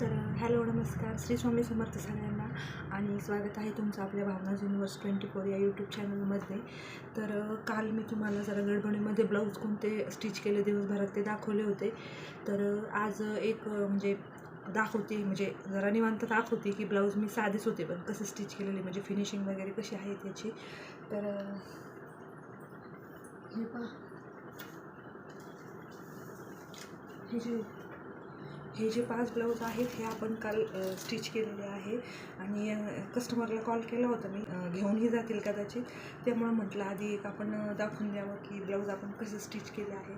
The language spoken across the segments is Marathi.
तर हॅलो नमस्कार. श्री स्वामी समर्थ सगळ्यांना. आणि स्वागत आहे तुमचं आपल्या भावनाज युनिवर्स ट्वेंटी फोर या यूट्यूब चॅनलमध्ये तर काल मी तुम्हाला जरा गडबडीमध्ये ब्लाऊज कोणते स्टिच केले दिवसभरात ते दाखवले होते. तर आज एक म्हणजे दाखवते म्हणजे जरा निवांत दाखवते की ब्लाऊज मी साधेच होते पण कसे स्टिच केलेले म्हणजे फिनिशिंग वगैरे कशी आहे त्याची. तर हे पा हे जे हे जे पाच ब्लाऊज आहेत हे आपण काल स्टिच केलेले आहे. आणि कस्टमरला कॉल केला होता मी. घेऊनही जातील कदाचित. त्यामुळं म्हटलं आधी एक आपण दाखवून द्यावं की ब्लाऊज आपण कसं स्टिच केले आहे.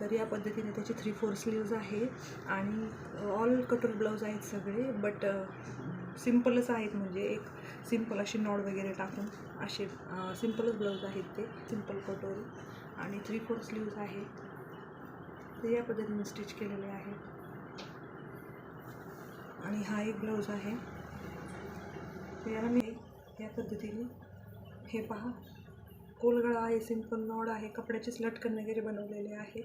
तर या पद्धतीने त्याचे थ्री फोर स्लीव्ज आहे. आणि ऑल कटोल ब्लाऊज आहेत सगळे बट सिम्पलच आहेत. म्हणजे एक सिंपल अशी नॉड वगैरे टाकून असे सिम्पलच ब्लाऊज आहेत ते. सिंपल कटोरी आणि थ्री फोर स्लीव्ज आहे. ते या पद्धतीने स्टिच केलेले आहे. आणि हा एक ब्लाऊज आहे. तर याला मी या पद्धतीने हे पहा. कोलगळा आहे सिंपल नॉड आहे कपड्याचेच लटकन वगैरे बनवलेले आहे.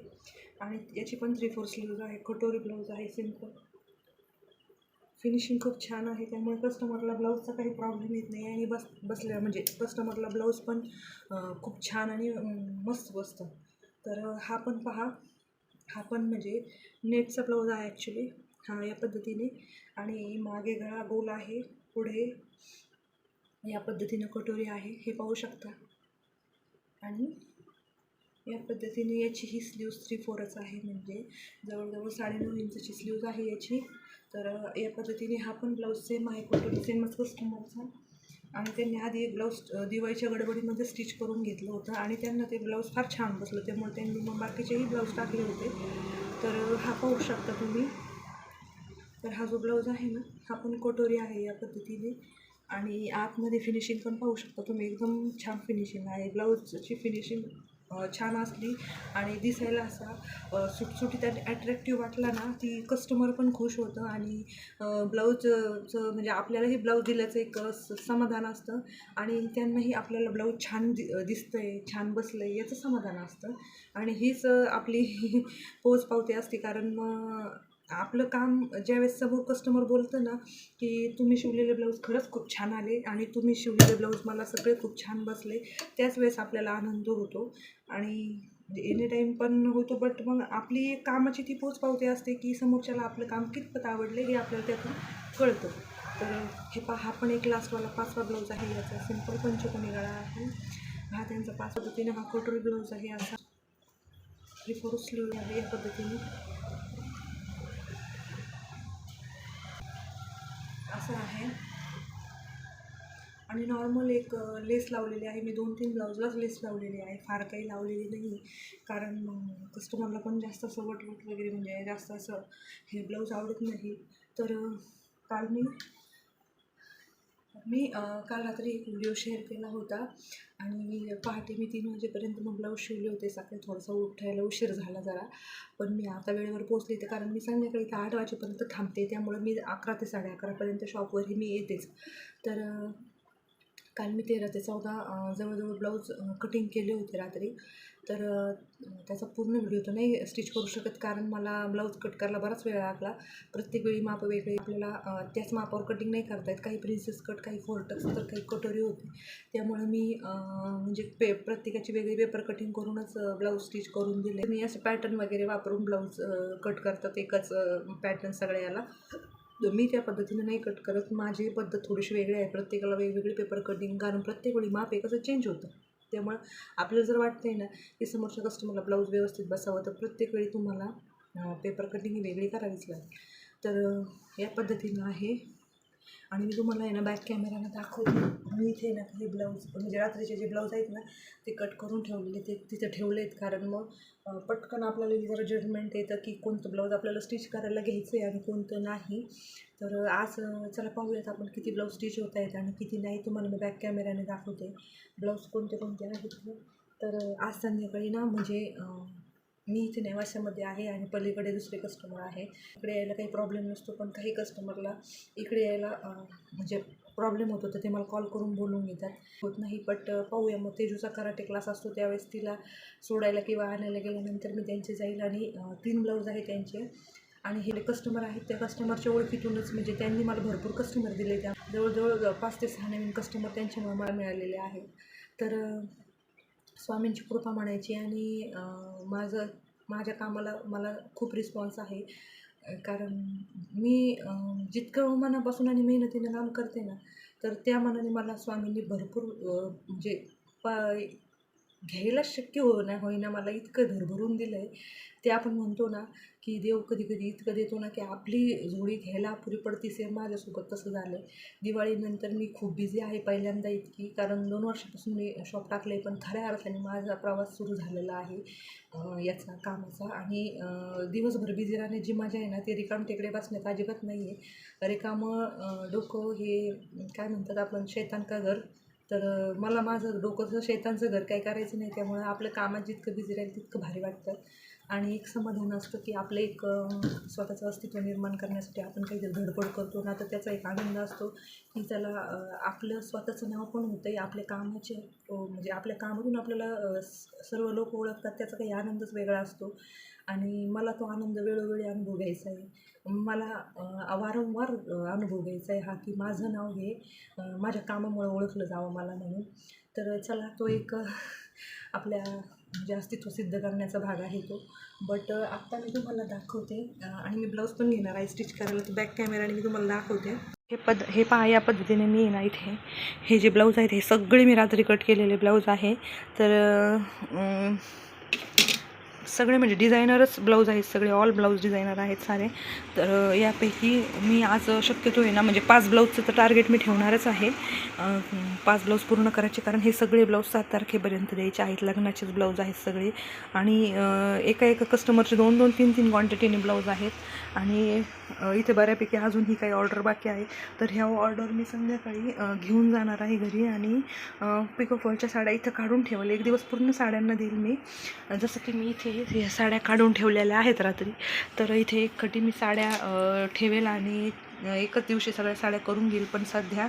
आणि याची पण थ्री फोर स्लीव्ज आहे कटोरी ब्लाऊज आहे सिंपल फिनिशिंग खूप छान आहे त्यामुळे कस्टमरला ब्लाऊजचा काही प्रॉब्लेम येत नाही. आणि बस बसल्या म्हणजे कस्टमरला ब्लाऊज पण खूप छान आणि मस्त बसतं. तर हा पण पहा. हा पण म्हणजे नेटचा ब्लाऊज आहे ॲक्च्युली हा या पद्धतीने. आणि मागे गळा गोल आहे पुढे या पद्धतीनं कटोरी आहे हे पाहू शकता. आणि या पद्धतीने याची ही स्लीव्ज थ्री फोरच आहे म्हणजे जवळजवळ साडेनऊ इंचची स्लीव्ज आहे याची. तर या पद्धतीने हा पण ब्लाऊज सेम आहे कटोरी सेमच कस्टमरचा आणि त्यांनी आधी एक ब्लाऊज दिवाळीच्या गडबडीमध्ये स्टिच करून घेतलं होतं आणि त्यांना ते ब्लाऊज फार छान बसलं. त्यामुळे त्यांनी मग बाकीचेही ब्लाऊज टाकले होते. तर हा पाहू शकता तुम्ही. तर हा जो ब्लाऊज आहे ना हा पण कटोरी आहे या पद्धतीने. आणि आतमध्ये फिनिशिंग पण पाहू शकता तुम्ही एकदम छान फिनिशिंग आहे. ब्लाऊजची फिनिशिंग छान असली आणि दिसायला असा सुटसुटीत आणि अट्रॅक्टिव्ह वाटला ना ती कस्टमर पण खुश होतं. आणि ब्लाऊजचं म्हणजे आपल्यालाही ब्लाऊज दिल्याचं एक स- समाधान असतं. आणि त्यांनाही आपल्याला ब्लाऊज छान दि दिसतंय छान बसलं आहे याचं समाधान असतं. आणि हीच आपली पोच पावती असते. कारण मग आपलं काम ज्यावेळेस समोर कस्टमर बोलतं ना की तुम्ही शिवलेले ब्लाऊज खरंच खूप छान आले आणि तुम्ही शिवलेले ब्लाऊज मला सगळे खूप छान बसले त्याच वेळेस आपल्याला आनंद होतो. आणि एनी टाईम पण होतो बट मग आपली एक कामाची ती पोचपावती असते की समोरच्याला आपलं काम कितपत आवडले हे आपल्याला त्यातून कळतं. तर हे पहा हा पण एक लास्टवाला पाचवा ब्लाऊज आहे याचा सिंपल पंचकोनी गळा आहे. हा त्यांचा पाच पद्धतीने हा कटोरी ब्लाऊज आहे असा. फोर स्लीव आहे या पद्धतीने. असं आहे. आणि नॉर्मल एक लेस लावलेली आहे. मी दोन तीन ब्लाऊजलाच लेस लावलेली आहे. फार काही लावलेली नाही. कारण कस्टमरला पण जास्त असं वटवट वगैरे म्हणजे जास्त असं हे ब्लाऊज आवडत नाही. तर काल मी मी काल रात्री एक व्हिडिओ शेअर केला होता आणि पहाटे मी तीन वाजेपर्यंत मग ब्लाऊज शिवले होते. सकाळी थोडंसं उठायला उशीर झाला जरा. पण मी आता वेळेवर पोचले ते कारण मी संध्याकाळी तर आठ वाजेपर्यंत थांबते. त्यामुळं मी अकरा ते साडे अकरापर्यंत शॉपवरही मी येतेच. तर काल मी तेरा ते चौदा जवळजवळ ब्लाऊज कटिंग केले होते रात्री. तर त्याचा पूर्ण व्हिडिओ तर नाही स्टिच करू शकत कारण मला ब्लाऊज कट करायला बराच वेळ लागला. प्रत्येक वेळी माप वेगळी आपल्याला त्याच मापावर कटिंग नाही करता येत. काही प्रिन्सेस कट काही फोर्टक्स तर काही कटोरी होती. त्यामुळे मी म्हणजे पे प्रत्येकाची वेगळी पेपर कटिंग करूनच ब्लाऊज स्टिच करून दिले. मी असे पॅटर्न वगैरे वापरून ब्लाऊज कट करतात एकच पॅटर्न सगळ्याला. मी त्या पद्धतीने नाही कट करत. माझी पद्धत थोडीशी वेगळी आहे. प्रत्येकाला वेगवेगळी पेपर कटिंग कारण प्रत्येक वेळी माप एकच चेंज होतं. त्यामुळं आपल्याला जर वाटतं आहे ना की समोरच्या कस्टमरला ब्लाऊज व्यवस्थित बसावं तर प्रत्येक वेळी तुम्हाला पेपर कटिंग ही वेगळी करावीच लागेल. तर या पद्धतीनं आहे आणि मी तुम्हाला आहे ना बॅक कॅमेऱ्यानं दाखवते. मी इथे ना काही ब्लाऊज म्हणजे रात्रीचे जे ब्लाऊज आहेत ना ते कट करून ठेवलेले ते तिथे ठेवले आहेत कारण मग पटकन आपल्याला जरा जजमेंट येतं की कोणतं ब्लाऊज आपल्याला स्टिच करायला घ्यायचं आहे आणि कोणतं नाही. तर आज चला पाहूयात आपण किती ब्लाऊज स्टिच होत आहेत आणि किती नाही. तुम्हाला मी बॅक कॅमेऱ्याने दाखवते. ब्लाऊज कोणते कोणते आहेत तर आज संध्याकाळी ना म्हणजे मी इथे नेवाशामध्ये आहे आणि पलीकडे दुसरे कस्टमर आहे. इकडे यायला काही प्रॉब्लेम नसतो पण काही कस्टमरला इकडे यायला म्हणजे प्रॉब्लेम होतो तर ते मला कॉल करून बोलून घेतात. होत नाही बट पाहूया. मग तेजूचा कराटे क्लास असतो त्यावेळेस तिला सोडायला किंवा आणायला गेल्यानंतर मी त्यांचे जाईल आणि तीन ब्लाऊज आहे त्यांचे. आणि हे कस्टमर आहेत त्या कस्टमरच्या ओळखीतूनच म्हणजे त्यांनी मला भरपूर कस्टमर दिले. त्या जवळजवळ पाच ते सहा नवीन कस्टमर त्यांच्यामुळे मला मिळालेले आहेत. तर स्वामींची कृपा म्हणायची आणि माझं माझ्या कामाला मला खूप रिस्पॉन्स आहे. कारण मी जितकं मनापासून आणि मेहनतीनं काम करते ना तर त्या मनाने मला स्वामींनी भरपूर म्हणजे प घ्यायला शक्य हो नाही होईना मला इतकं भरभरून दिलं आहे ते आपण म्हणतो ना की देव कधी कधी इतकं देतो ना की आपली जोडी घ्यायला अपुरी पडती सेम माझ्यासोबत तसं झालं आहे दिवाळीनंतर मी खूप बिझी आहे पहिल्यांदा इतकी कारण दोन वर्षापासून मी शॉप टाकलं आहे पण खऱ्या अर्थाने माझा प्रवास सुरू झालेला आहे याचा कामाचा. आणि दिवसभर बिझी जी मजा आहे ना ते रिकाम टेकडे बसण्यात अजिबात नाही आहे रिकामं डोकं हे काय म्हणतात आपण शैतान का घर तर मला माझं डोकंचं शेतांचं घर काही करायचं नाही त्यामुळे आपलं कामात जितकं बिझी राहील तितकं भारी वाटतं. आणि एक समाधान असतं की आपलं एक स्वतःचं अस्तित्व निर्माण करण्यासाठी आपण काहीतरी धडपड करतो ना तर त्याचा एक आनंद असतो की त्याला आपलं स्वतःचं नाव पण होतं आहे आपल्या कामाचे म्हणजे आपल्या कामातून आपल्याला स- सर्व लोक ओळखतात त्याचा काही आनंदच वेगळा असतो. आणि मला तो आनंद वेळोवेळी अनुभव घ्यायचा आहे. मला वारंवार अनुभव घ्यायचा आहे हा की माझं नाव हे माझ्या कामामुळे ओळखलं जावं मला म्हणून. तर चला तो एक आपल्या म्हणजे अस्तित्व सिद्ध करण्याचा भाग आहे तो. बट आत्ता मी तुम्हाला दाखवते आणि मी ब्लाऊज पण घेणार आहे स्टिच करायला तर बॅक कॅमेराने मी तुम्हाला दाखवते. हे पद हे पहा या पद्धतीने मी ना इथे. हे जे ब्लाऊज आहेत हे सगळे मी रात्री कट केलेले ब्लाऊज आहे. तर सगळे म्हणजे डिझायनरच ब्लाऊज आहेत सगळे ऑल ब्लाऊज डिझायनर आहेत सारे. तर यापैकी मी आज शक्यतो आहे ना म्हणजे पाच ब्लाऊजचं तर टार्गेट मी ठेवणारच आहे. पाच ब्लाऊज पूर्ण करायचे कारण हे सगळे ब्लाऊज सात तारखेपर्यंत द्यायचे आहेत. लग्नाचेच ब्लाऊज आहेत सगळे. आणि एका एका कस्टमरचे दोन दोन तीन तीन क्वांटिटीने ब्लाऊज आहेत. आणि इथे बऱ्यापैकी अजून ही काही ऑर्डर बाकी आहे. तर ह्या ऑर्डर मी संध्याकाळी घेऊन जाणार आहे घरी आणि पिको फॉलच्या साड्या इथं काढून ठेवले. एक दिवस पूर्ण साड्यांना देईल मी. जसं की मी इथे ह्या साड्या काढून ठेवलेल्या आहेत रात्री. तर इथे एक कटी मी साड्या ठेवेल आणि एकच दिवशी सगळ्या साड्या करून घेईल. पण सध्या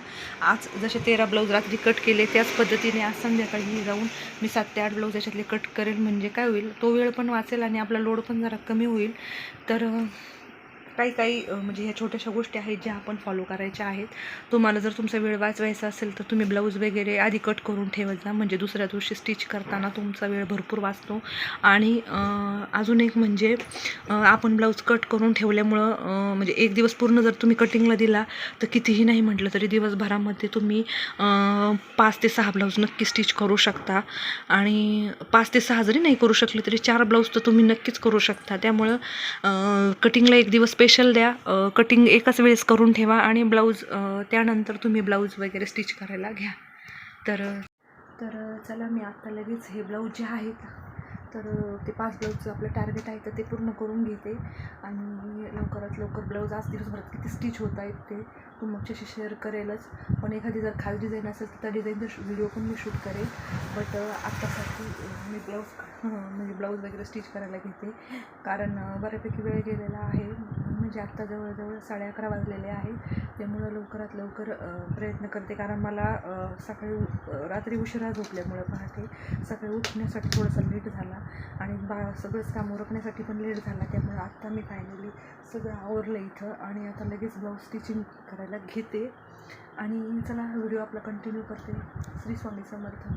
आज जसे तेरा ब्लाऊज रात्री कट केले त्याच पद्धतीने आज संध्याकाळी जाऊन मी सात ते आठ ब्लाऊज याच्यातले कट करेल. म्हणजे काय होईल? तो वेळ पण वाचेल आणि आपला लोड पण जरा कमी होईल. तर काही काही म्हणजे ह्या छोट्याशा गोष्टी आहेत ज्या आपण फॉलो करायच्या आहेत. तुम्हाला जर तुमचा वेळ वाचवायचा असेल तर तुम्ही ब्लाऊज वगैरे आधी कट करून ठेवत जा. म्हणजे दुसऱ्या दिवशी स्टिच करताना तुमचा वेळ भरपूर वाचतो. आणि अजून एक म्हणजे आपण ब्लाऊज कट करून ठेवल्यामुळं म्हणजे एक दिवस पूर्ण जर तुम्ही कटिंगला दिला तर कितीही नाही म्हटलं तरी दिवसभरामध्ये तुम्ही पाच ते सहा ब्लाऊज नक्की स्टिच करू शकता. आणि पाच ते सहा जरी नाही करू शकले तरी चार ब्लाऊज तर तुम्ही नक्कीच करू शकता. त्यामुळं कटिंगला एक दिवस स्पेशल द्या. कटिंग एकाच वेळेस करून ठेवा आणि ब्लाऊज त्यानंतर तुम्ही ब्लाऊज वगैरे स्टिच करायला घ्या. तर तर चला मी आत्ता लगेच हे ब्लाऊज जे आहेत तर ते पाच ब्लाऊजचं आपलं टार्गेट आहे तर ते पूर्ण करून घेते. आणि लवकरात लवकर ब्लाऊज आज दिवसभरात किती स्टिच होत आहेत ते तुमच्याशी शेअर करेलच. पण एखादी जर खास डिझाईन असेल तर त्या डिझाईनचा व्हिडिओ पण मी शूट करेल. बट आत्तासाठी मी ब्लाऊज म्हणजे ब्लाऊज वगैरे स्टिच करायला घेते. कारण बऱ्यापैकी वेळ गेलेला आहे. म्हणजे आत्ता जवळजवळ साडे अकरा वाजलेले आहे त्यामुळं लवकरात लवकर प्रयत्न करते. कारण मला सकाळी उ- रात्री उशिरा झोपल्यामुळं पहाटे सकाळी उठण्यासाठी थोडासा लेट झाला. आणि बा सगळंच काम उरकण्यासाठी पण लेट झाला. त्यामुळे आत्ता मी फायनली सगळं आवरलं इथं. आणि आता लगेच ब्लाऊज स्टिचिंग करायला घेते. आणि चला व्हिडिओ आपला कंटिन्यू करते. श्री स्वामी समर्थ.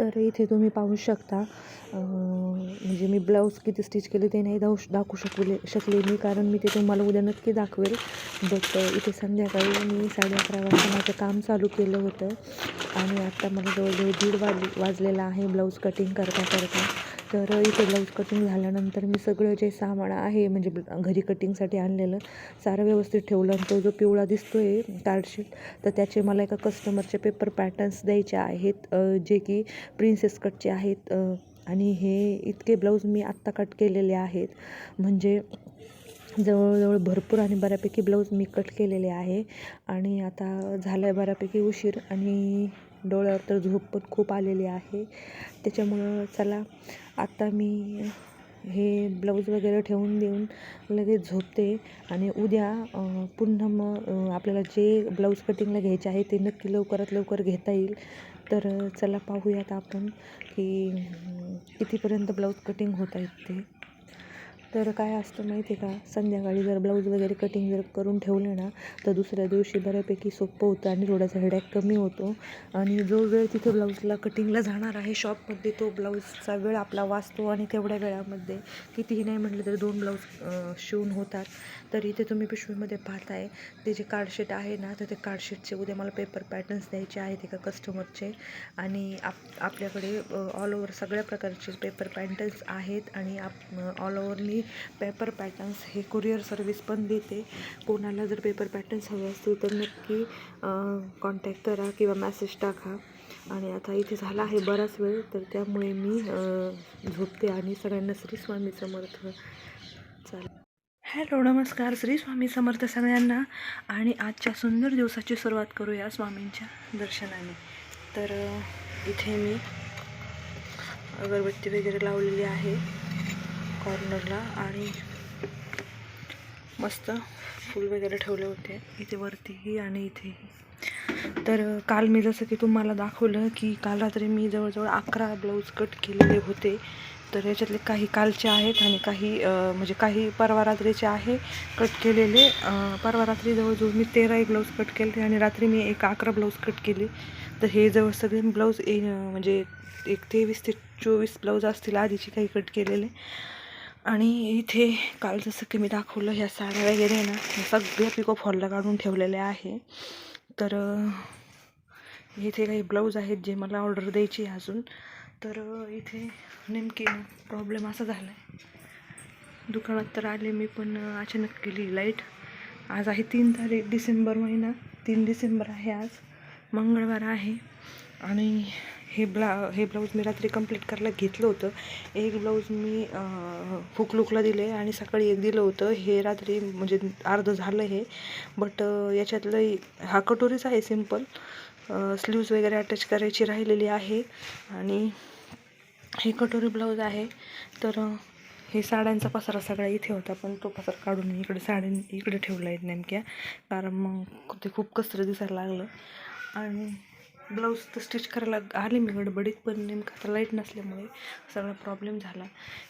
तर इथे तुम्ही पाहू शकता म्हणजे मी ब्लाऊज किती स्टिच केले ते नाही दाऊ दाखवू शकले शकले मी कारण मी ते तुम्हाला उद्या नक्की दाखवेल. बट इथे संध्याकाळी मी साडे अकरा वाजता माझं काम चालू केलं होतं. आणि आत्ता मला जवळजवळ दीड वाज वाजलेला आहे ब्लाऊज कटिंग करता करता तर इथे ब्लाऊज कटिंग झाल्यानंतर मी सगळं जे सामान आहे म्हणजे घरी कटिंगसाठी आणलेलं सारं व्यवस्थित ठेवलं आणि तो जो पिवळा दिसतो आहे कार्डशीट तर त्याचे मला एका कस्टमरचे पेपर पॅटर्न्स द्यायचे आहेत जे की प्रिन्सेस कटचे आहेत आणि हे इतके ब्लाऊज मी आत्ता कट केलेले आहेत. म्हणजे जवळजवळ भरपूर आणि बऱ्यापैकी ब्लाऊज मी कट केलेले आहे. आणि आता झालं आहे बऱ्यापैकी उशीर आणि डोळ्यावर तर झोप पण खूप आलेली आहे. त्याच्यामुळं चला आत्ता मी हे ब्लाऊज वगैरे ठेवून देऊन लगेच झोपते आणि उद्या पुन्हा मग आपल्याला जे ब्लाऊज कटिंगला घ्यायचे आहे ते नक्की लवकरात लवकर घेता येईल. तर चला पाहूयात आपण की कितीपर्यंत ब्लाऊज कटिंग होत आहेत ते. तर काय असतं माहिती आहे का? संध्याकाळी जर ब्लाऊज वगैरे कटिंग जर करून ठेवलं ना तर दुसऱ्या दिवशी बऱ्यापैकी सोपं होतं आणि थोडासा हेडॅक कमी होतो. आणि जो वेळ तिथे ब्लाऊजला कटिंगला जाणार आहे शॉपमध्ये तो ब्लाऊजचा वेळ आपला वाचतो आणि तेवढ्या वेळामध्ये कितीही नाही म्हटलं तरी दोन ब्लाऊज शिवून होतात. तर इथे तुम्ही पिशवीमध्ये पाहताय ते जे कार्डशीट आहे ना तर ते कार्डशीटचे उद्या मला पेपर पॅटर्न्स द्यायचे आहेत एका कस्टमरचे आणि आप आपल्याकडे ऑल ओव्हर सगळ्या प्रकारचे पेपर पॅटर्न्स आहेत आणि आप ऑल ओव्हर ही पेपर पॅटर्न्स हे कुरिअर सर्विस पण देते. कोणाला जर पेपर पॅटर्न्स हवे असतील तर नक्की कॉन्टॅक्ट करा किंवा मॅसेज टाका. आणि आता इथे झाला आहे बराच वेळ तर त्यामुळे मी झोपते आणि सगळ्यांना श्री स्वामी समर्थ. चालेल. हॅलो नमस्कार. श्री स्वामी समर्थ सगळ्यांना. आणि आजच्या सुंदर दिवसाची सुरुवात करूया स्वामींच्या दर्शनाने. तर इथे मी अगरबत्ती वगैरे लावलेली आहे. कॉर्नरला आणि मस्त फूल वगैरे ठेवले होते. इथे वरतीही आणि इथेही. तर काल मी जसं की तुम्हाला दाखवलं की काल रात्री मी जवळजवळ अकरा ब्लाऊज कट केलेले होते. तर याच्यातले काही कालचे आहेत आणि काही म्हणजे काही परवा रात्रीचे आहे कट केलेले. परवा रात्री जवळजवळ मी तेरा एक ब्लाऊज कट केले आणि रात्री मी एक अकरा ब्लाऊज कट केले. तर हे जवळ सगळे ब्लाऊज ए म्हणजे एक तेवीस ते चोवीस ब्लाऊज असतील आधीचे काही कट केलेले. आणि इथे काल जसं की मी दाखवलं ह्या साड्या वगैरे आहे ना ह्या सगळ्या पिको फॉलला काढून ठेवलेल्या आहे. तर इथे काही ब्लाऊज आहेत जे मला ऑर्डर द्यायची आहे अजून. तर इथे नेमकी प्रॉब्लेम असा झाला आहे दुकानात तर आले मी पण अचानक केली लाइट आज आहे तीन तारीख डिसेंबर महिना तीन डिसेंबर आहे आज. मंगळवार आहे. आणि हे ब्ला हे ब्लाऊज मी रात्री कंप्लीट करायला घेतलं होतं. एक ब्लाऊज मी हुक लुकला दिले आणि सकाळी एक दिलं होतं. हे रात्री म्हणजे अर्धं झालं हे. बट याच्यातलं हा कटोरीच आहे सिंपल स्लीव्ज वगैरे अटॅच करायची राहिलेली आहे. आणि हे कटोरी ब्लाऊज आहे. तर हे साड्यांचा पसारा सगळा इथे होता. पण तो पसारा काढून मी इकडे साड्या इकडे ठेवला आहेत नेमक्या. कारण मग ते खूप कसरं दिसायला लागलं. आणि ब्लाऊज तर स्टिच करायला आले मी गडबडीत पण नेमका आता लाइट नसल्यामुळे सगळा प्रॉब्लेम झाला.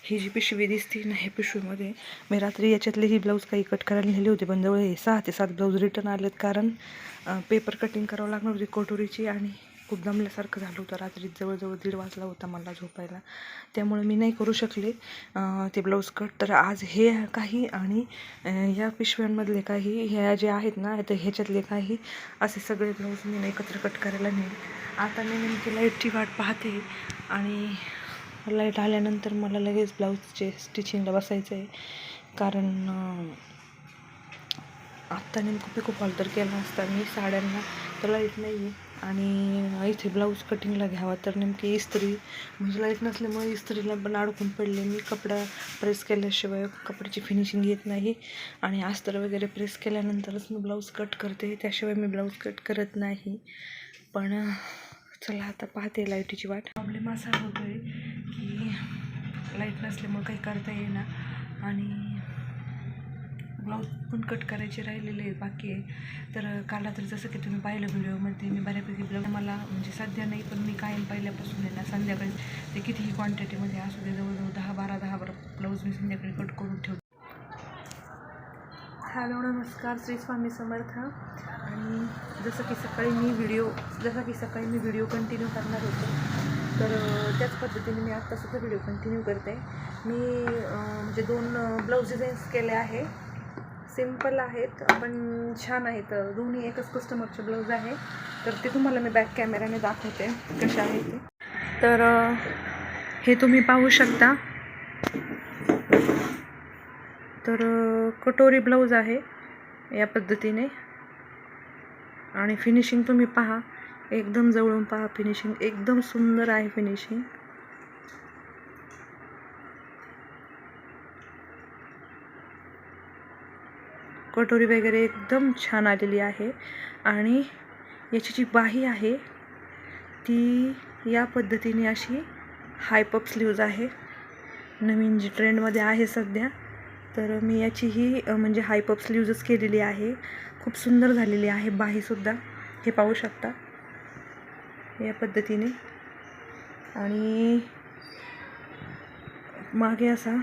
ही जी पिशवी दिसते ना ह्या पिशवीमध्ये मी रात्री याच्यातले ही ब्लाऊज काही कट करायला नेले होते पण जवळ हे सहा ते सात ब्लाऊज रिटर्न आलेत कारण पेपर कटिंग करावं लागणार होती कटोरीची आणि खूप दमल्यासारखं झालं होतं. रात्री जवळजवळ दीड वाजला होता मला झोपायला. त्यामुळे मी नाही करू शकले ते ब्लाऊज कट. तर आज हे काही आणि या पिशव्यांमधले काही ह्या जे आहेत ना तर ह्याच्यातले काही असे सगळे ब्लाऊज मी एकत्र कट करायला नेईल आता मी नेमकी लाईटची वाट पाहते आणि लाइट आल्यानंतर मला लगेच ब्लाऊजचे स्टिचिंगला बसायचं आहे. कारण आत्ता नेमकं पिको फॉल तर केला असता मी साड्यांना तर लाइट नाही आहे आणि इथे ब्लाऊज कटिंगला घ्यावा. तर नेमकी इस्त्री म्हणजे लाइट नसल्यामुळे इस्त्रीला पण अडकून पडले. मी कपडा प्रेस केल्याशिवाय कपड्याची फिनिशिंग येत नाही. आणि अस्तर वगैरे प्रेस केल्यानंतरच मी ब्लाऊज कट करते. त्याशिवाय मी ब्लाऊज कट करत नाही. पण चला आता पाहते लाईटीची वाट. प्रॉब्लेम असा होतो आहे की लाइट नसल्यामुळे काही करता येईना. आणि ब्लाऊज पण कट करायचे राहिलेले आहे बाकी आहे. तर काल तर जसं की तुम्ही पाहिलं व्हिडिओमध्ये मी बऱ्यापैकी ब्लाऊज मला म्हणजे सध्या नाही पण मी कायम पहिल्यापासून आहे ना संध्याकाळी ते कितीही क्वांटिटीमध्ये असू दे जवळजवळ दहा बारा दहा बारा ब्लाऊज मी संध्याकाळी कट करून ठेवते. हॅलो नमस्कार. श्री स्वामी समर्थ. आणि जसं की सकाळी मी व्हिडिओ जसं की सकाळी मी व्हिडिओ कंटिन्यू करणार होते तर त्याच पद्धतीने मी आत्तासुद्धा व्हिडिओ कंटिन्यू करते. मी म्हणजे दोन ब्लाऊज डिझाईन्स केले आहे. सिंपल आहेत. पण छान आहेत. दोन्ही एकच कस्टमरचे ब्लाऊज आहे. तर ते तुम्हाला मी बॅक कॅमेऱ्याने दाखवते कसे आहे ते. तर हे तुम्ही पाहू शकता. तर कटोरी ब्लाऊज आहे या पद्धतीने. आणि फिनिशिंग तुम्ही पहा. एकदम जवळून पहा. फिनिशिंग एकदम सुंदर आहे फिनिशिंग कटोरी वगैरे एकदम छान आलेली आहे. आणि याची जी बाही आहे ती या पद्धतीने अशी हायपप स्लीव्ज आहे. नवीन जी ट्रेंडमध्ये आहे सध्या तर मी याची ही म्हणजे हायपप स्लीव्जच केलेली आहे. खूप सुंदर झालेली आहे बाहीसुद्धा हे पाहू शकता. या पद्धतीने. आणि मागे असा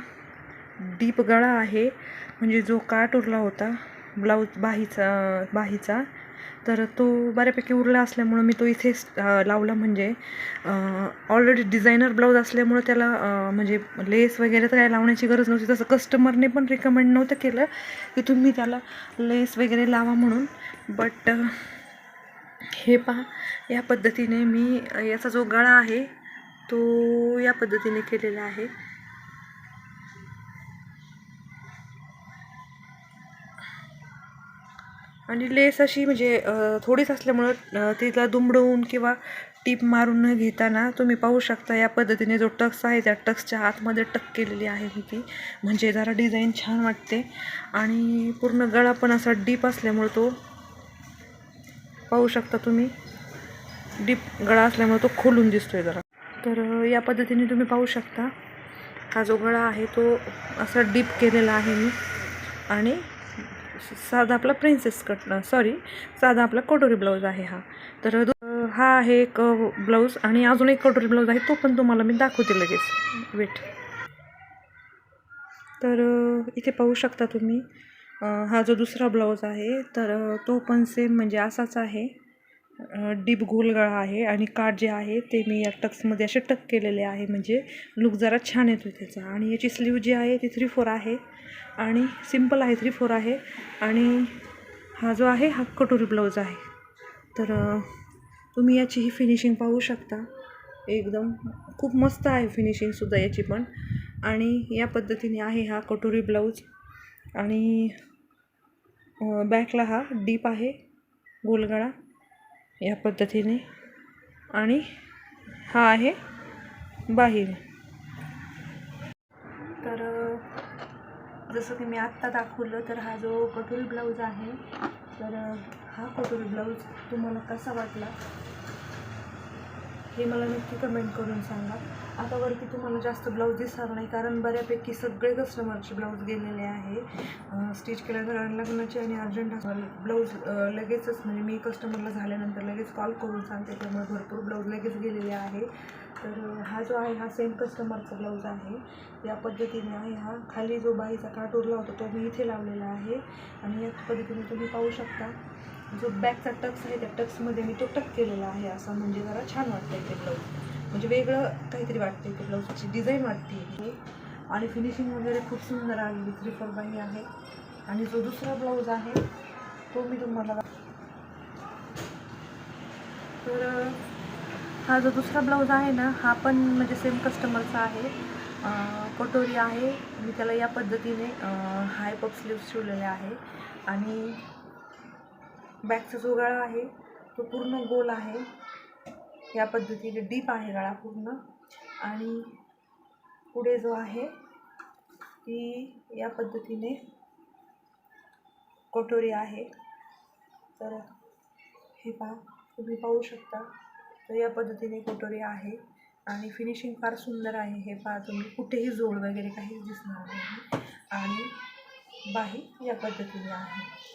डीप गळा आहे. म्हणजे जो काट उरला होता ब्लाऊज बाहीचा बाहीचा तर तो बऱ्यापैकी उरला असल्यामुळं मी तो इथेच लावला म्हणजे ऑलरेडी डिझायनर ब्लाऊज असल्यामुळं त्याला म्हणजे लेस वगैरे तर काय लावण्याची गरज नव्हती. तसं कस्टमरने पण रिकमेंड नव्हतं केलं की तुम्ही त्याला लेस वगैरे लावा म्हणून. बट हे पहा या पद्धतीने मी याचा जो गळा आहे तो या पद्धतीने केलेला आहे. आणि लेस अशी म्हणजे थोडीच असल्यामुळं तिला दुमडवून किंवा टीप मारून न घेताना तुम्ही पाहू शकता या पद्धतीने जो टक्स आहे त्या टक्सच्या आतमध्ये टक केलेली आहे मी ती. म्हणजे जरा डिझाईन छान वाटते. आणि पूर्ण गळा पण असा डीप असल्यामुळं तो पाहू शकता तुम्ही. डीप गळा असल्यामुळे तो खोलून दिसतोय जरा. तर या पद्धतीने तुम्ही पाहू शकता. हा जो गळा आहे तो असा डीप केलेला आहे मी. आणि साधा आपला प्रिन्सेस कट सॉरी साधा आपला कटोरी ब्लाऊज आहे हा. तर हा आहे एक ब्लाऊज आणि अजून एक कटोरी ब्लाऊज आहे तो पण तुम्हाला मी दाखवते लगेच. वेट तर इथे पाहू शकता तुम्ही हा जो दुसरा ब्लाऊज आहे तर तो पण सेम म्हणजे असाच आहे. डीप गोल गळा आहे आणि काठ जे आहे ते मी या टक्समध्ये असे टक केलेले आहे. म्हणजे लुक जरा छान येतो त्याचा. आणि याची स्लीव जी आहे ती थ्री फोर आहे. आणि सिंपल आहे थ्री फोर आहे. आणि हा जो आहे हा कटोरी ब्लाऊज आहे. तर तुम्ही याची ही फिनिशिंग पाहू शकता. एकदम खूप मस्त आहे फिनिशिंगसुद्धा याची पण. आणि या पद्धतीने आहे हा कटोरी ब्लाऊज आणि बॅकला हा डीप आहे गोलगळा या पद्धतीने. आणि हा आहे बाहीर. तर जसं की मी आत्ता दाखवलं तर हा जो कटोरी ब्लाऊज आहे तर हा कटोरी ब्लाऊज तुम्हाला कसा वाटला? हे मला नक्की कमेंट करून सांगा. आता वरती तुम्हाला जास्त ब्लाऊज दिसणार नाही कारण बऱ्यापैकी सगळे कस्टमरचे ब्लाऊज गेलेले आहे. स्टिच केल्यानंतर आणि लग्नाचे आणि अर्जंट ब्लाऊज लगेचच म्हणजे मी कस्टमरला झाल्यानंतर लगेच कॉल करून सांगते त्यामुळे भरपूर ब्लाऊज लगेच गेलेले आहे. तर हा जो आहे हा सेम कस्टमरचा ब्लाऊज आहे. या पद्धतीने आहे हा. खाली जो बाईचा काट उरला होता तो मी इथे लावलेला आहे. आणि या पद्धतीने तुम्ही पाहू शकता. जो बॅकचा टक्स आहे त्या टक्समध्ये मी तो टक केलेला आहे असं म्हणजे जरा छान वाटतंय ते ब्लाऊज म्हणजे वेगळं काहीतरी वाटते ते ब्लाऊजची डिझाईन वाटते हे आणि फिनिशिंग वगैरे खूप सुंदर आलेली थ्री फोर बाई आहे. आणि जो दुसरा ब्लाऊज आहे तो मी तुम्हाला तर हा जो दुसरा ब्लाऊज आहे ना हा पण म्हणजे सेम कस्टमरचा आहे. कटोरी आहे. मी त्याला या पद्धतीने हाय पप स्लीव्स शिवलेले आहे. आणि बॅकचा जो गळा आहे तो पूर्ण गोल आहे. या पद्धतीने डीप आहे गळा पूर्ण. आणि पुढे जो आहे ती या पद्धतीने कटोरी आहे. तर हे पा तुम्ही पाहू शकता. तर या पद्धतीने कटोरी आहे आणि फिनिशिंग फार सुंदर आहे. हे पहा तुम्ही कुठेही जोड वगैरे काहीच दिसणार नाही. आणि बाही या पद्धतीने आहे.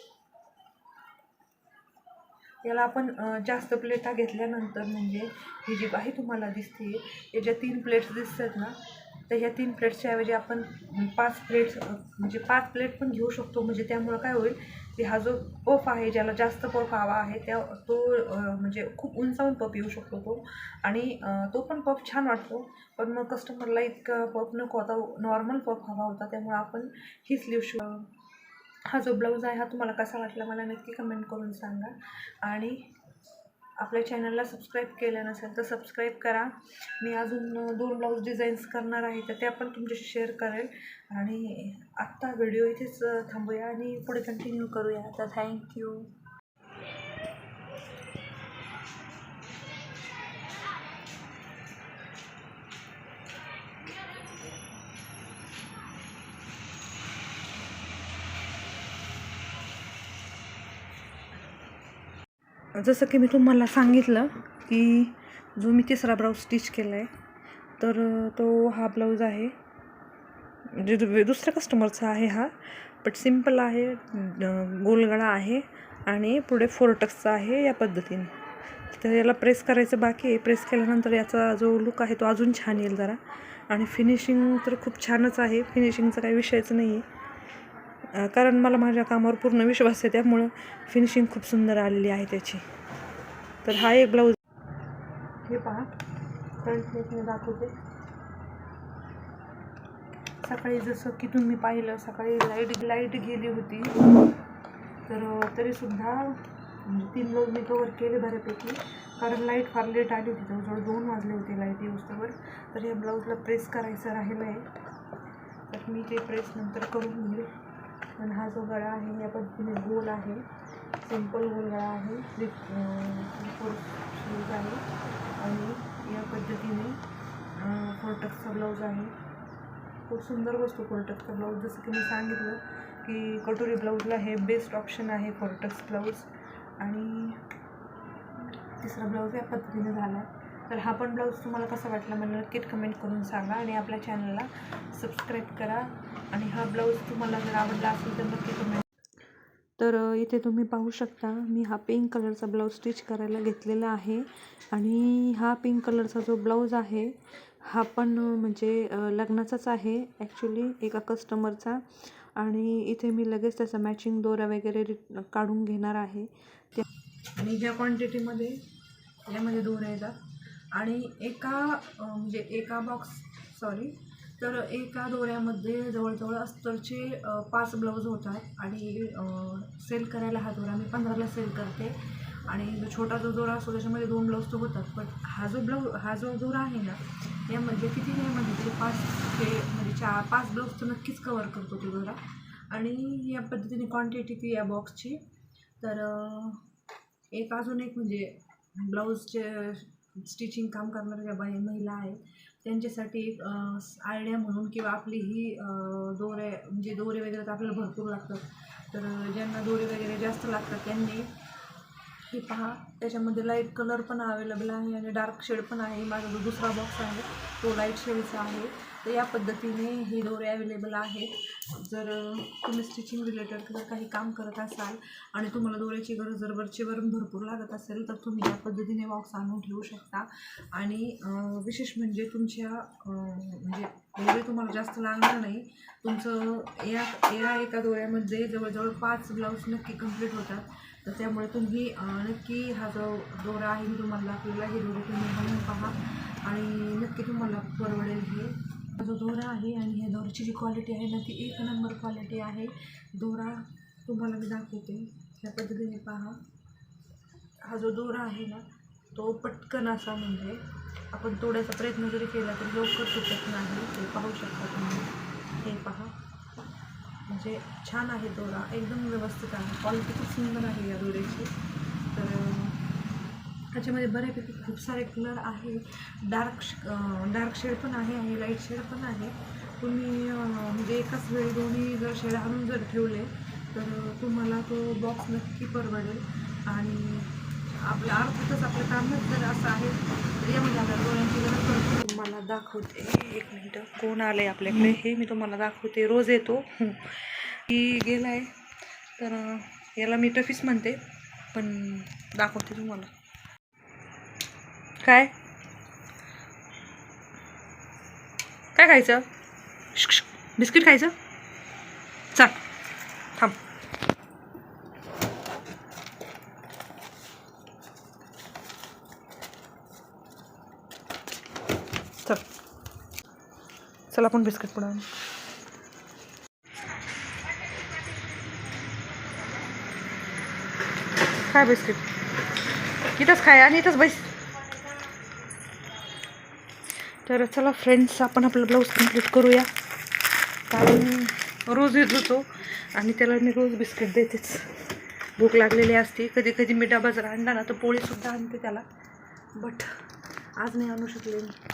याला आपण जास्त प्लेटा घेतल्यानंतर म्हणजे ही जी बाही तुम्हाला दिसते या ज्या तीन प्लेट्स दिसतात ना तर ह्या तीन प्लेट्सच्या ऐवजी आपण पाच प्लेट्स म्हणजे पाच प्लेट पण घेऊ शकतो. म्हणजे त्यामुळं काय होईल की हा जो पफ आहे ज्याला जास्त पफ हवा आहे त्या तो म्हणजे खूप उंचावून पफ येऊ शकतो तो. आणि तो पण पफ छान वाटतो पण मग कस्टमरला इतका पफ नको. होता नॉर्मल पफ हवा होता त्यामुळे आपण हीच लिहू शक हा जो ब्लाऊज आहे हा तुम्हाला कसा वाटला मला नक्की कमेंट करून सांगा. आणि आपल्या चॅनलला सबस्क्राईब केलं नसेल तर सबस्क्राईब करा. मी अजून दोन ब्लाऊज डिझाईन्स करणार आहे तर त्या पण तुमच्याशी शेअर करेल. आणि आत्ता व्हिडिओ इथेच थांबूया आणि पुढे कंटिन्यू करूया. तर थँक्यू जसं की मी तुम्हाला सांगितलं की जो मी तिसरा ब्लाऊज स्टिच केला आहे तर तो हा ब्लाऊज आहे. म्हणजे दु- दुसऱ्या कस्टमरचा आहे हा बट सिंपल आहे गोलगळा आहे आणि पुढे फोरटक्सचा आहे या पद्धतीने. तर याला प्रेस करायचं बाकी आहे. प्रेस केल्यानंतर याचा जो लुक आहे तो अजून छान येईल जरा. आणि फिनिशिंग तर खूप छानच आहे. फिनिशिंगचा काही विषयच नाही आहे कारण मला माझ्या कामावर पूर्ण विश्वास आहे त्यामुळं फिनिशिंग खूप सुंदर आलेली आहे त्याची. तर हा एक ब्लाऊज हे पहा. फ्रंट प्लेटने दाखवते. सकाळी जसं की तुम्ही पाहिलं सकाळी लाइट लाइट गेली होती. तर तरीसुद्धा म्हणजे तीन ब्लाऊज मी कवर केले बऱ्यापैकी. कारण लाइट फार लेट आली होती जवळजवळ दोन वाजले होते लाइट येऊस्तवर तर या ब्लाऊजला प्रेस करायचं राहिलं आहे तर मी ते प्रेस नंतर करून घेईल. पण हा जो गळा आहे या पद्धतीने गोल आहे. सिंपल गोल गळा आहे. थ्री फोर स्लीव्ज आहे. आणि या पद्धतीने फोरटक्सचा ब्लाऊज आहे. खूप सुंदर बसतो फोरटक्सचा ब्लाऊज जसं की मी सांगितलं की कटोरी ब्लाऊजला हे बेस्ट ऑप्शन आहे फोरटक्स ब्लाऊज आणि तिसरा ब्लाऊज या पद्धतीने झाला तर हा पण ब्लाऊज तुम्हाला कसा वाटला मला नक्कीच कमेंट करून सांगा आणि आपल्या चॅनलला सबस्क्राईब करा. आणि हा ब्लाऊज तुम्हाला जर आवडला असेल तर नक्की कमेंट तर इथे तुम्ही पाहू शकता मी हा पिंक कलरचा ब्लाऊज स्टिच करायला घेतलेला आहे. आणि हा पिंक कलरचा जो ब्लाऊज आहे हा पण म्हणजे लग्नाचाच आहे ॲक्च्युली एका कस्टमरचा आणि इथे मी लगेच त्याचा मॅचिंग दोरा वगैरे काढून घेणार आहे. त्या आणि ह्या क्वांटिटीमध्ये यामध्ये दोन येतात. आणि एका म्हणजे एका बॉक्स सॉरी तर एका दोऱ्यामध्ये जवळजवळ अस्तरचे पाच ब्लाऊज होतात आणि सेल करायला हा दोरा मी पंधराला सेल करते. आणि जो छोटा जो दोरा असतो त्याच्यामध्ये दोन ब्लाऊज तर होतात पण हा जो ब्लाऊज हा जो दोरा आहे ना यामध्ये म्हणजे किती नाही म्हणजे तरी पाच ते म्हणजे चार पाच ब्लाऊज तर नक्कीच कवर करतो तो दोरा. आणि या पद्धतीने क्वांटिटी ती या बॉक्सची तर एक अजून एक म्हणजे ब्लाऊजचे स्टिचिंग काम करणाऱ्या ज्या बाई महिला आहेत त्यांच्यासाठी एक आयडिया म्हणून किंवा आपली ही दोरे म्हणजे दोरे वगैरे तर आपल्याला भरपूर लागतात. तर ज्यांना दोरे वगैरे जास्त लागतात त्यांनी हे पहा त्याच्यामध्ये लाइट कलर पण अवेलेबल आहे आणि डार्क शेड पण आहे. माझा जो दुसरा बॉक्स आहे तो लाइट शेडचा आहे. तर या पद्धतीने हे दोरे अवेलेबल आहेत. जर तुम्ही स्टिचिंग रिलेटेड जर काही काम करत असाल आणि तुम्हाला दोऱ्याची गरज जर वरचेवरून भरपूर लागत असेल तर तुम्ही या पद्धतीने बॉक्स आणून ठेवू शकता. आणि विशेष म्हणजे तुमच्या म्हणजे दोरे तुम्हाला जास्त लागणार नाही. तुमचं या या एका दोऱ्यामध्ये जवळजवळ पाच ब्लाऊज नक्की कंप्लीट होतात. तर त्यामुळे तुम्ही नक्की हा जो दोरा आहे मी तुम्हाला दाखवलेला हे दोरे तुम्ही बनवून पहा. आणि नक्की तुम्हाला परवडेल हे. हा जो दोरा आहे आणि ह्या दोऱ्याची जी क्वालिटी आहे ना ती एक नंबर क्वालिटी आहे. दोरा तुम्हाला मी दाखवते. ह्या पद्धतीने पहा. हा जो दोरा आहे ना तो पटकन असा म्हणजे आपण तोडायचा प्रयत्न जरी केला तरी लवकर सुटत नाही. ते पाहू शकता तुम्ही. हे पहा. म्हणजे छान आहे दोरा. एकदम व्यवस्थित आहे. क्वालिटी खूप सुंदर आहे या दोऱ्याची. तर त्याच्यामध्ये बऱ्यापैकी खूप सारे कलर आहे. डार्क डार्क शेड पण आहे आणि लाइट शेड पण आहे. तुम्ही म्हणजे एकाच वेळी दोन्ही जर शेड आणून जर ठेवले तर तुम्हाला तो बॉक्स नक्की परवडेल. आणि आपल्या अर्थातच आपलं कामच जर असं आहे. तर यामध्ये आपल्या डोळ्यांची गरज पडते. तुम्हाला दाखवते. एक मिनटं. कोण आलं आहे आपल्याकडे? हे मी तुम्हाला दाखवते. रोज येतो. की गेला आहे तर याला मी टफीस म्हणते. पण दाखवते तुम्हाला. काय? काय खायचं? बिस्किट खायचं? चल. थांब. चल आपण बिस्किट पुढे काय बिस्किट. इथंच खाय आणि इथंच बैस. तर चला फ्रेंड्स आपण आपलं ब्लाऊज कंप्लीट करूया. कारण रोज येत होतो आणि त्याला मी रोज बिस्किट देतेच. भूक लागलेली असते. कधी कधी मी डबा जर आणला ना तर पोळीसुद्धा आणते त्याला. बट आज नाही आणू शकले मी.